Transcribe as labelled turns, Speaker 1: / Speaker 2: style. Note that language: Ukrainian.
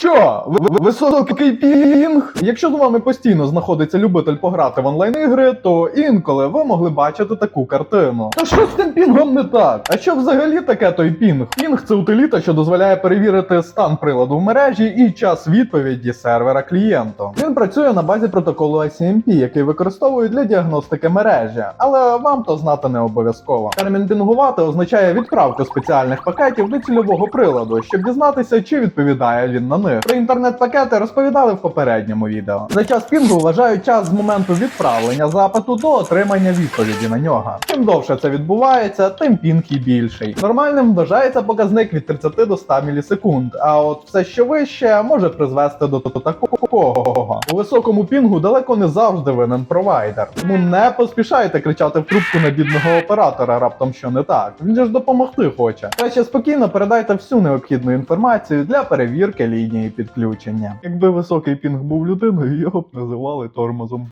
Speaker 1: Що? Високий пінг? Якщо з вами постійно знаходиться любитель пограти в онлайн-ігри, то інколи ви могли бачити таку картину. Та що з тим пінгом не так? А що взагалі таке той пінг? Пінг це утиліта, що дозволяє перевірити стан приладу в мережі і час відповіді сервера клієнту. Він працює на базі протоколу ICMP, який використовують для діагностики мережі, але вам то знати не обов'язково. Термін пінгувати означає відправку спеціальних пакетів до цільового приладу, щоб дізнатися, чи відповідає він на них. Про інтернет-пакети розповідали в попередньому відео. За час пінгу вважають час з моменту відправлення запиту до отримання відповіді на нього. Чим довше це відбувається, тим пінг і більший. Нормальним вважається показник від 30 до 100 мілісекунд, а от все, що вище, може призвести до такого. У високому пінгу далеко не завжди винен провайдер. Тому не поспішайте кричати в трубку на бідного оператора, раптом що не так. Він же ж допомогти хоче. Краще спокійно передайте всю необхідну інформацію для перевірки лінії підключення. Якби високий пінг був людиною, його б називали тормозом.